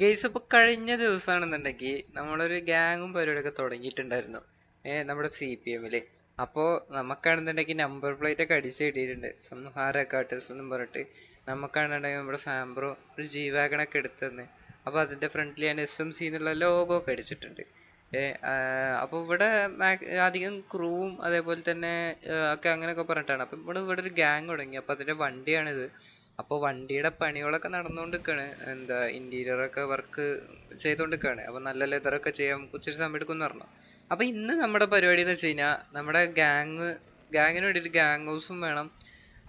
Guys ഇപ്പൊ കഴിഞ്ഞ ദിവസമാണെന്നുണ്ടെങ്കിൽ നമ്മളൊരു ഗ്യാങ്ങും പരിപാടിയൊക്കെ തുടങ്ങിയിട്ടുണ്ടായിരുന്നു. ഏഹ് നമ്മുടെ സി പി എമ്മിൽ അപ്പോൾ നമുക്കാണെന്നുണ്ടെങ്കിൽ നമ്പർ പ്ലേറ്റ് ഒക്കെ അടിച്ച് കിട്ടിയിട്ടുണ്ട്. സംഹാര കാട്ടേഴ്സ് എന്നും പറഞ്ഞിട്ട് നമുക്കാണെന്നുണ്ടെങ്കിൽ നമ്മുടെ ഫാംബ്രോ ഒരു ജി വാഗണൊക്കെ എടുത്തന്ന് അപ്പോൾ അതിന്റെ ഫ്രണ്ടിൽ ഞാൻ എസ് എം സി എന്നുള്ള ലോഗോ ഒക്കെ അടിച്ചിട്ടുണ്ട്. അപ്പോൾ ഇവിടെ അധികം ക്രൂവും അതേപോലെ തന്നെ ഒക്കെ അങ്ങനെയൊക്കെ പറഞ്ഞിട്ടാണ്. അപ്പം ഇവിടെ ഇവിടെ ഒരു ഗ്യാങ് തുടങ്ങി. അപ്പോൾ അതിന്റെ വണ്ടിയാണിത്. അപ്പോൾ വണ്ടിയുടെ പണികളൊക്കെ നടന്നുകൊണ്ടിരിക്കുകയാണ് എന്താ ഇന്റീരിയറൊക്കെ വർക്ക് ചെയ്തുകൊണ്ടിരിക്കുകയാണ് അപ്പോൾ നല്ല ലെതറൊക്കെ ചെയ്യാൻ ഇച്ചിരി സമയം എടുക്കുമെന്ന് പറഞ്ഞു. അപ്പോൾ ഇന്ന് നമ്മുടെ പരിപാടി എന്ന് വെച്ച് കഴിഞ്ഞാൽ നമ്മുടെ ഗ്യാങ് ഗ്യാങ്ങിന് വേണ്ടിയിട്ട് ഗ്യാങ് ഹൗസും വേണം.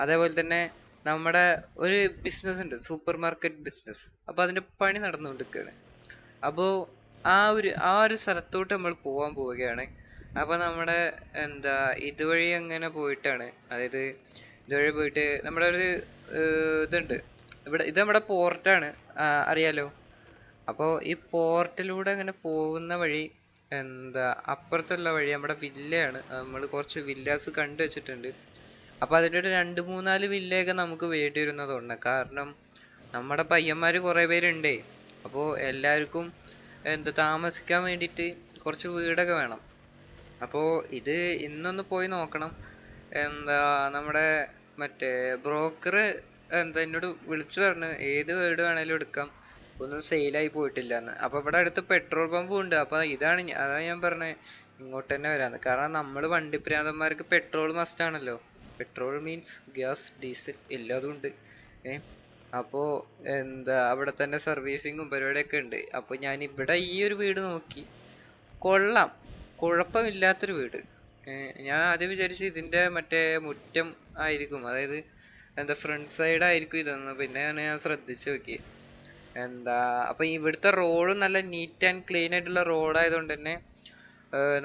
അതേപോലെ തന്നെ നമ്മുടെ ഒരു ബിസിനസ് ഉണ്ട് സൂപ്പർ മാർക്കറ്റ് ബിസിനസ് അപ്പോൾ അതിന്റെ പണി നടന്നുകൊണ്ടിരിക്കുകയാണ് അപ്പോൾ ആ ഒരു ആ ഒരു സ്ഥലത്തോട്ട് നമ്മൾ പോകാൻ പോവുകയാണ്. അപ്പോൾ നമ്മുടെ എന്താ ഇതുവഴി അങ്ങനെ പോയിട്ടാണ്? അതായത് ഇതുവഴി പോയിട്ട് നമ്മുടെ ഒരു ഇതുണ്ട്. ഇവിടെ ഇത് നമ്മുടെ പോർട്ടാണ് അറിയാലോ? അപ്പോൾ ഈ പോർട്ടിലൂടെ അങ്ങനെ പോകുന്ന വഴി എന്താ അപ്പുറത്തുള്ള വഴി നമ്മുടെ വില്ലയാണ്. നമ്മൾ കുറച്ച് വില്ലാസ് കണ്ടു വെച്ചിട്ടുണ്ട്. അപ്പോൾ അതിന്റെ ഒരു രണ്ട് മൂന്നാൽ വില്ലയൊക്കെ നമുക്ക് വേണ്ടി വരുന്നതുണ്ട്. കാരണം നമ്മുടെ പയ്യന്മാർ കുറേ പേരുണ്ടേ. അപ്പോൾ എല്ലാവർക്കും എന്താ താമസിക്കാൻ വേണ്ടിയിട്ട് കുറച്ച് വീടൊക്കെ വേണം. അപ്പോൾ ഇത് ഇന്നൊന്ന് പോയി നോക്കണം. എന്താ നമ്മുടെ മറ്റേ ബ്രോക്കർ എന്താ എന്നോട് വിളിച്ചു പറഞ്ഞു ഏത് വീട് വേണേലും എടുക്കാം. ഒന്നും സെയിലായി പോയിട്ടില്ല എന്ന് അപ്പോൾ ഇവിടെ അടുത്ത് പെട്രോൾ പമ്പും ഉണ്ട്. അപ്പോൾ ഇതാണ് ഞാൻ- അതാ ഞാൻ പറഞ്ഞത് ഇങ്ങോട്ട് തന്നെ വരാന്ന്. കാരണം നമ്മൾ വണ്ടിപ്രാന്തന്മാർക്ക് പെട്രോൾ മസ്റ്റ് ആണല്ലോ. പെട്രോൾ മീൻസ് ഗ്യാസ് ഡീസൽ എല്ലാതും ഉണ്ട്. ഏ? അപ്പോൾ എന്താ അവിടെ തന്നെ സർവീസിങ്ങും പരിപാടിയൊക്കെ ഉണ്ട്. അപ്പോൾ ഞാൻ ഇവിടെ ഈ ഒരു വീട് നോക്കി. കൊള്ളാം. കുഴപ്പമില്ലാത്തൊരു വീട്. ഞാൻ ആദ്യം വിചാരിച്ചു ഇതിന്റെ മറ്റേ മുറ്റം ആയിരിക്കും. അതായത് എന്താ ഫ്രണ്ട് സൈഡ് ആയിരിക്കും ഇതെന്ന്. പിന്നെ ഞാൻ ശ്രദ്ധിച്ചു നോക്കി. എന്താ അപ്പം ഇവിടുത്തെ റോഡും നല്ല നീറ്റ് ആൻഡ് ക്ലീൻ ആയിട്ടുള്ള റോഡായതുകൊണ്ട് തന്നെ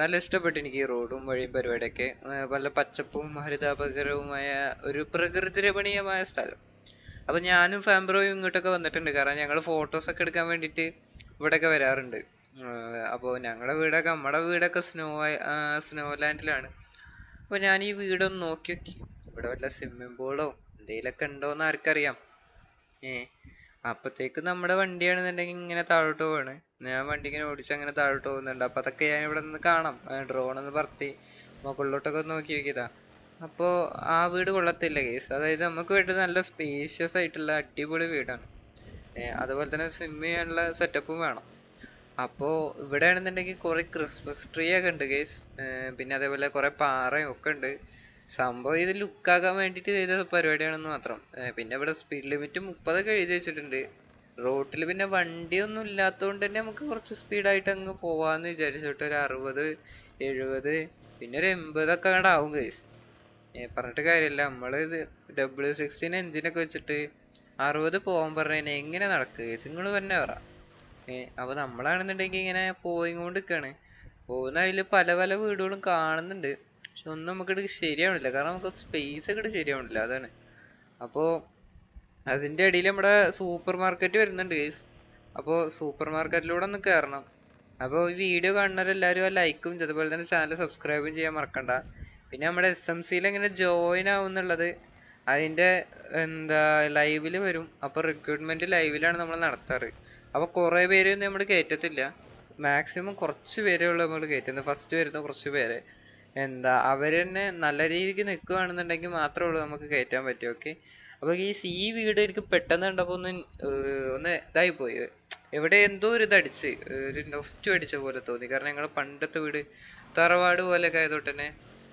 നല്ല ഇഷ്ടപ്പെട്ടു എനിക്ക് ഈ റോഡും വഴിയും പരിപാടിയൊക്കെ. നല്ല പച്ചപ്പും ഹരിതാപകരവുമായ ഒരു പ്രകൃതി രമണീയമായ സ്ഥലം. അപ്പം ഞാനും ഫാംബ്രോയും ഇങ്ങോട്ടൊക്കെ വന്നിട്ടുണ്ട്. കാരണം ഞങ്ങൾ ഫോട്ടോസൊക്കെ എടുക്കാൻ വേണ്ടിയിട്ട് ഇവിടെയൊക്കെ വരാറുണ്ട്. അപ്പോൾ ഞങ്ങളുടെ വീടൊക്കെ നമ്മുടെ വീടൊക്കെ സ്നോ സ്നോ ലാൻഡിലാണ് അപ്പോൾ ഞാൻ ഈ വീടൊന്ന് നോക്കി നോക്കി. ഇവിടെ വല്ല സ്വിമ്മിംഗ് പൂളോ എന്തെങ്കിലുമൊക്കെ ഉണ്ടോയെന്ന് ആർക്കറിയാം. ഏ അപ്പോഴത്തേക്ക് നമ്മുടെ വണ്ടിയാണെന്നുണ്ടെങ്കിൽ ഇങ്ങനെ താഴോട്ട് പോവാണ്. ഞാൻ വണ്ടി ഇങ്ങനെ ഓടിച്ച് അങ്ങനെ താഴോട്ട് പോകുന്നുണ്ട്. അപ്പോൾ അതൊക്കെ ഞാൻ ഇവിടെ നിന്ന് കാണാം. ഡ്രോൺ ഒന്ന് പറത്തി മുകളിലോട്ടൊക്കെ ഒന്ന് നോക്കി നോക്കിയതാ. അപ്പോൾ ആ വീട് കൊള്ളത്തില്ല കേസ് അതായത് നമുക്ക് വേണ്ടി നല്ല സ്പേഷ്യസ് ആയിട്ടുള്ള അടിപൊളി വീടാണ്. അതുപോലെ തന്നെ സ്വിമ്മിങ് ചെയ്യാനുള്ള സെറ്റപ്പും വേണം. അപ്പോൾ ഇവിടെ ആണെന്നുണ്ടെങ്കിൽ കുറേ ക്രിസ്മസ് ട്രീ ഒക്കെ ഉണ്ട് ഗൈസ് പിന്നെ അതേപോലെ കുറേ പാറയും ഒക്കെ ഉണ്ട്. സംഭവം ഇത് ലുക്കാക്കാൻ വേണ്ടിയിട്ട് ചെയ്ത പരിപാടിയാണെന്ന് മാത്രം. പിന്നെ ഇവിടെ സ്പീഡ് ലിമിറ്റ് മുപ്പതൊക്കെ എഴുതി വെച്ചിട്ടുണ്ട്. റോട്ടിൽ പിന്നെ വണ്ടിയൊന്നും ഇല്ലാത്തതുകൊണ്ട് തന്നെ നമുക്ക് കുറച്ച് സ്പീഡായിട്ട് അങ്ങ് പോവാന്ന് വിചാരിച്ചിട്ട് ഒരു അറുപത് എഴുപത് പിന്നെ ഒരു എൺപതൊക്കെ അങ്ങോട്ട് ആവും കേസ് പറഞ്ഞിട്ട് കാര്യമില്ല നമ്മൾ ഇത് ഡബ്ല്യു സിക്സ്റ്റീൻ എഞ്ചിനൊക്കെ വെച്ചിട്ട് അറുപത് പോകാൻ പറഞ്ഞാൽ എങ്ങനെ നടക്കുക നിങ്ങൾ തന്നെ പറ. അപ്പോൾ നമ്മളാണെന്നുണ്ടെങ്കിൽ ഇങ്ങനെ പോയിക്കൊണ്ട് നിൽക്കുകയാണ് പോകുന്ന അതിൽ പല പല വീടുകളും കാണുന്നുണ്ട്. പക്ഷെ ഒന്നും നമുക്കിത് ശരിയാവണില്ല. കാരണം നമുക്ക് സ്പേസ് ഒക്കെ ശരിയാവണില്ല. അതാണ്. അപ്പോൾ അതിന്റെ ഇടയിൽ നമ്മുടെ സൂപ്പർ മാർക്കറ്റ് വരുന്നുണ്ട് ഗൈസ് അപ്പോൾ സൂപ്പർ മാർക്കറ്റിലൂടെ ഒന്ന് കയറണം അപ്പോൾ ഈ വീഡിയോ കാണുന്നവരെല്ലാവരും ആ ലൈക്കും അതുപോലെ തന്നെ ചാനൽ സബ്സ്ക്രൈബും ചെയ്യാൻ മറക്കണ്ട. പിന്നെ നമ്മുടെ എസ് എം സിയിൽ എങ്ങനെ ജോയിൻ ആവുന്നുള്ളത് അതിന്റെ എന്താ ലൈവിൽ വരും. അപ്പോൾ റിക്രൂട്ട്മെന്റ് ലൈവിലാണ് നമ്മൾ നടത്താറ്. അപ്പോൾ കുറേ പേര് നമ്മൾ കയറ്റത്തില്ല മാക്സിമം കുറച്ച് പേരേ ഉള്ളൂ നമ്മൾ കയറ്റുന്നത് ഫസ്റ്റ് വരുന്ന കുറച്ച് പേരെ. എന്താ അവർ തന്നെ നല്ല രീതിക്ക് നിൽക്കുകയാണെന്നുണ്ടെങ്കിൽ മാത്രമേ ഉള്ളൂ നമുക്ക് കയറ്റാൻ പറ്റും. ഓക്കെ അപ്പോൾ ഈ സി വീട് എനിക്ക് പെട്ടെന്ന് കണ്ടപ്പോൾ ഒന്ന് ഒന്ന് ഇതായി പോയി. എവിടെ എന്തോ ഒരു ഇതടിച്ച് ഒരു നൊസ്റ്റു അടിച്ച പോലെ തോന്നി. കാരണം ഞങ്ങൾ പണ്ടത്തെ വീട് തറവാട് പോലെയൊക്കെ ആയതുകൊണ്ട് തന്നെ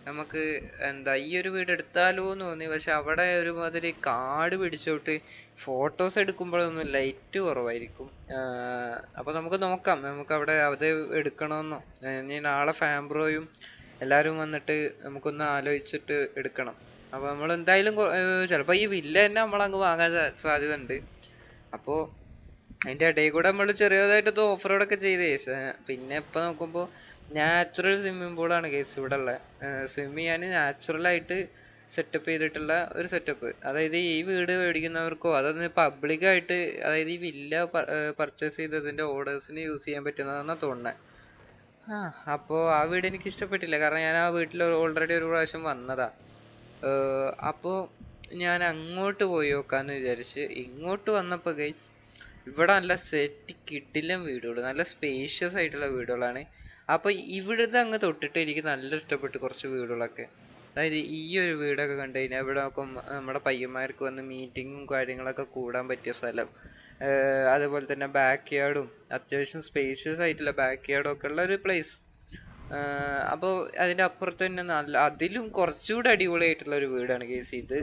നമുക്ക് എന്താ ഈ ഒരു വീട് എടുത്താലോ എന്ന് തോന്നി. പക്ഷെ അവിടെ ഒരുമാതിരി കാട് പിടിച്ചോട്ട് ഫോട്ടോസ് എടുക്കുമ്പോഴൊന്നും ലൈറ്റ് കുറവായിരിക്കും. അപ്പോൾ നമുക്ക് നോക്കാം. നമുക്ക് അവിടെ അത് എടുക്കണമെന്നോ ഇനി നാളെ ഫാംബ്രോയും എല്ലാവരും വന്നിട്ട് നമുക്കൊന്ന് ആലോചിച്ചിട്ട് എടുക്കണം. അപ്പോൾ നമ്മൾ എന്തായാലും ചിലപ്പോൾ ഈ വില്ല തന്നെ നമ്മളങ്ങ് വാങ്ങാൻ സാധ്യത ഉണ്ട് അപ്പോൾ അതിന്റെ ഇടയിൽ കൂടെ നമ്മൾ ചെറിയതായിട്ട് ഓഫ് റോഡൊക്കെ ചെയ്തേ. പിന്നെ ഇപ്പം നോക്കുമ്പോൾ നാച്ചുറൽ സ്വിമ്മിംഗ് പൂളാണ് കേസ് ഇവിടെ ഉള്ളത് സ്വിം ചെയ്യാൻ നാച്ചുറലായിട്ട് സെറ്റപ്പ് ചെയ്തിട്ടുള്ള ഒരു സെറ്റപ്പ് അതായത് ഈ വീട് മേടിക്കുന്നവർക്കോ അതൊന്ന് പബ്ലിക്കായിട്ട് അതായത് ഈ വില്ല പർച്ചേസ് ചെയ്തതിന്റെ ഓർഡേഴ്സിന് യൂസ് ചെയ്യാൻ പറ്റുന്നതെന്നാണ് തോന്നുന്നത് ആ അപ്പോൾ ആ വീട് എനിക്ക് ഇഷ്ടപ്പെട്ടില്ല. കാരണം ഞാൻ ആ വീട്ടിൽ ഓൾറെഡി ഒരു പ്രാവശ്യം വന്നതാ. അപ്പോൾ ഞാൻ അങ്ങോട്ട് പോയി നോക്കാമെന്ന് വിചാരിച്ച് ഇങ്ങോട്ട് വന്നപ്പോൾ ഗൈസ് ഇവിടെ നല്ല സെറ്റ് കിട്ടില്ല വീടുകൾ നല്ല സ്പേഷ്യസ് ആയിട്ടുള്ള വീടുകളാണ്. അപ്പോൾ ഇവിടുത്തെ അങ്ങ് തൊട്ടിട്ട് എനിക്ക് നല്ല ഇഷ്ടപ്പെട്ടു കുറച്ച് വീടുകളൊക്കെ. അതായത് ഈ ഒരു വീടൊക്കെ കണ്ടു കഴിഞ്ഞാൽ ഇവിടെ നോക്കും നമ്മുടെ പയ്യന്മാർക്ക് വന്ന് മീറ്റിങ്ങും കാര്യങ്ങളൊക്കെ കൂടാൻ പറ്റിയ സ്ഥലം. അതുപോലെ തന്നെ ബാക്ക് യാർഡും അത്യാവശ്യം സ്പേഷ്യസ് ആയിട്ടുള്ള ബാക്ക് യാർഡും ഒക്കെ ഉള്ള ഒരു പ്ലേസ് അപ്പോൾ അതിന്റെ അപ്പുറത്ത് തന്നെ നല്ല അതിലും കുറച്ചുകൂടെ അടിപൊളിയായിട്ടുള്ള ഒരു വീടാണ് കേസ് ഇത്.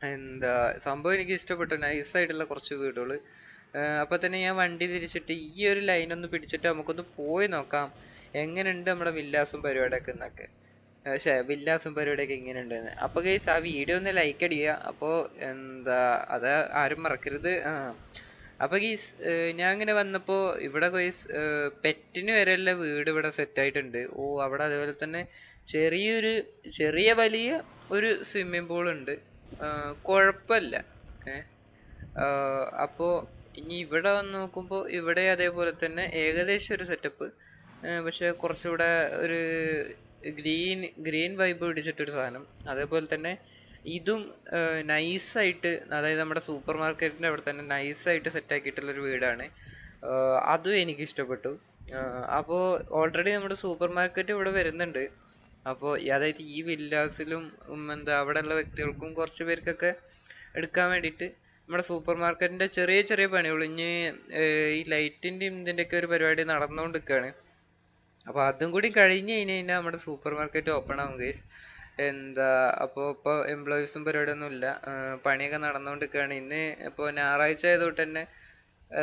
എന്താ സംഭവം എനിക്ക് ഇഷ്ടപ്പെട്ടു. നൈസ് ആയിട്ടുള്ള കുറച്ച് വീടുകൾ അപ്പോൾ തന്നെ ഞാൻ വണ്ടി തിരിച്ചിട്ട് ഈ ഒരു ലൈൻ ഒന്ന് പിടിച്ചിട്ട് നമുക്കൊന്ന് പോയി നോക്കാം. എങ്ങനെയുണ്ട് നമ്മുടെ വില്ലാസും പരിപാടിയൊക്കെ എന്നൊക്കെ പക്ഷേ വില്ലാസും പരിപാടിയൊക്കെ എങ്ങനെയുണ്ടെന്ന് അപ്പോൾ ഗൈസ് ആ വീഡിയോ ഒന്ന് ലൈക്ക് അടിക്കുക അപ്പോൾ എന്താ അത് ആരും മറക്കരുത്. ആ. അപ്പോൾ ഗൈസ് ഞാൻ ഇങ്ങനെ വന്നപ്പോൾ ഇവിടെ ഗൈസ് പെറ്റിന് വരെയുള്ള വീട് ഇവിടെ സെറ്റ് ആയിട്ടുണ്ട്. ഓ അവിടെ അതുപോലെ തന്നെ ചെറിയൊരു ചെറിയ വലിയ ഒരു സ്വിമ്മിംഗ് പൂൾ ഉണ്ട്. കുഴപ്പമില്ല. ഏ അപ്പോൾ ഇനി ഇവിടെ വന്ന് നോക്കുമ്പോൾ ഇവിടെ അതേപോലെ തന്നെ ഏകദേശം ഒരു സെറ്റപ്പ് പക്ഷെ കുറച്ചുകൂടെ ഒരു ഗ്രീൻ ഗ്രീൻ വൈബ് പിടിച്ചിട്ടൊരു സാധനം. അതേപോലെ തന്നെ ഇതും നൈസായിട്ട് അതായത് നമ്മുടെ സൂപ്പർ മാർക്കറ്റിന്റെ അവിടെ തന്നെ നൈസായിട്ട് സെറ്റ് ആക്കിയിട്ടുള്ളൊരു വീടാണ്. അതും എനിക്ക് ഇഷ്ടപ്പെട്ടു അപ്പോൾ ഓൾറെഡി നമ്മുടെ സൂപ്പർ മാർക്കറ്റ് ഇവിടെ വരുന്നുണ്ട്. അപ്പോൾ അതായത് ഈ വില്ലാസിലും എന്താ അവിടെയുള്ള വ്യക്തികൾക്കും കുറച്ച് പേർക്കൊക്കെ എടുക്കാൻ വേണ്ടിയിട്ട് നമ്മുടെ സൂപ്പർ മാർക്കറ്റിന്റെ ചെറിയ ചെറിയ പണികൾ ഇനി ഈ ലൈറ്റിന്റെയും ഇതിന്റെയൊക്കെ ഒരു പരിപാടി നടന്നുകൊണ്ട് നിൽക്കുകയാണ് അപ്പോൾ അതും കൂടി കഴിഞ്ഞ് കഴിഞ്ഞ് കഴിഞ്ഞാൽ നമ്മുടെ സൂപ്പർ മാർക്കറ്റ് ഓപ്പൺ ആവും ഗൈസ് എന്താ അപ്പോൾ ഇപ്പോൾ എംപ്ലോയീസും പരിപാടിയൊന്നും ഇല്ല. പണിയൊക്കെ നടന്നുകൊണ്ട് നിൽക്കുകയാണ് ഇന്ന് ഇപ്പോൾ ഞായറാഴ്ച ആയതുകൊണ്ട് തന്നെ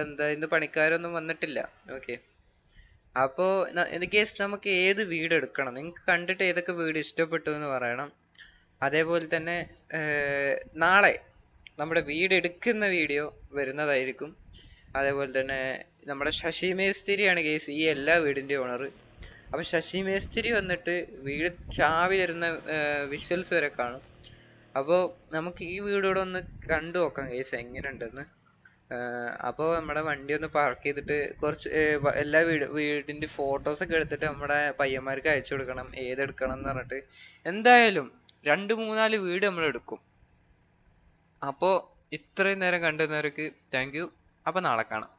എന്താ ഇന്ന് പണിക്കാരൊന്നും വന്നിട്ടില്ല. ഓക്കെ അപ്പോൾ കേസ് നമുക്ക് ഏത് വീട് എടുക്കണം? നിങ്ങൾക്ക് കണ്ടിട്ട് ഏതൊക്കെ വീട് ഇഷ്ടപ്പെട്ടു എന്ന് പറയണം. അതേപോലെ തന്നെ നാളെ നമ്മുടെ വീട് എടുക്കുന്ന വീഡിയോ വരുന്നതായിരിക്കും. അതേപോലെ തന്നെ നമ്മുടെ ശശി മേസ്തിരിയാണ് കേസ് ഈ എല്ലാ വീടിന്റെ ഓണർ അപ്പോൾ ശശി മേസ്തിരി വന്നിട്ട് വീട് ചാവി തരുന്ന വിഷ്വൽസ് വരെ കാണും. അപ്പോൾ നമുക്ക് ഈ വീടോടെ ഒന്ന് കണ്ടു നോക്കാം കേസ് എങ്ങനെയുണ്ടെന്ന്. അപ്പോൾ നമ്മുടെ വണ്ടി ഒന്ന് പാർക്ക് ചെയ്തിട്ട് കുറച്ച് എല്ലാ വീട് വീടിന്റെ ഫോട്ടോസൊക്കെ എടുത്തിട്ട് നമ്മുടെ പയ്യന്മാർക്ക് അയച്ചു കൊടുക്കണം ഏതെടുക്കണം എന്ന് പറഞ്ഞിട്ട്. എന്തായാലും രണ്ട് മൂന്നാൽ വീട് നമ്മൾ എടുക്കും. അപ്പോൾ ഇത്രയും നേരം കണ്ടുന്നവർക്ക് താങ്ക് യു അപ്പോൾ നാളെ കാണാം.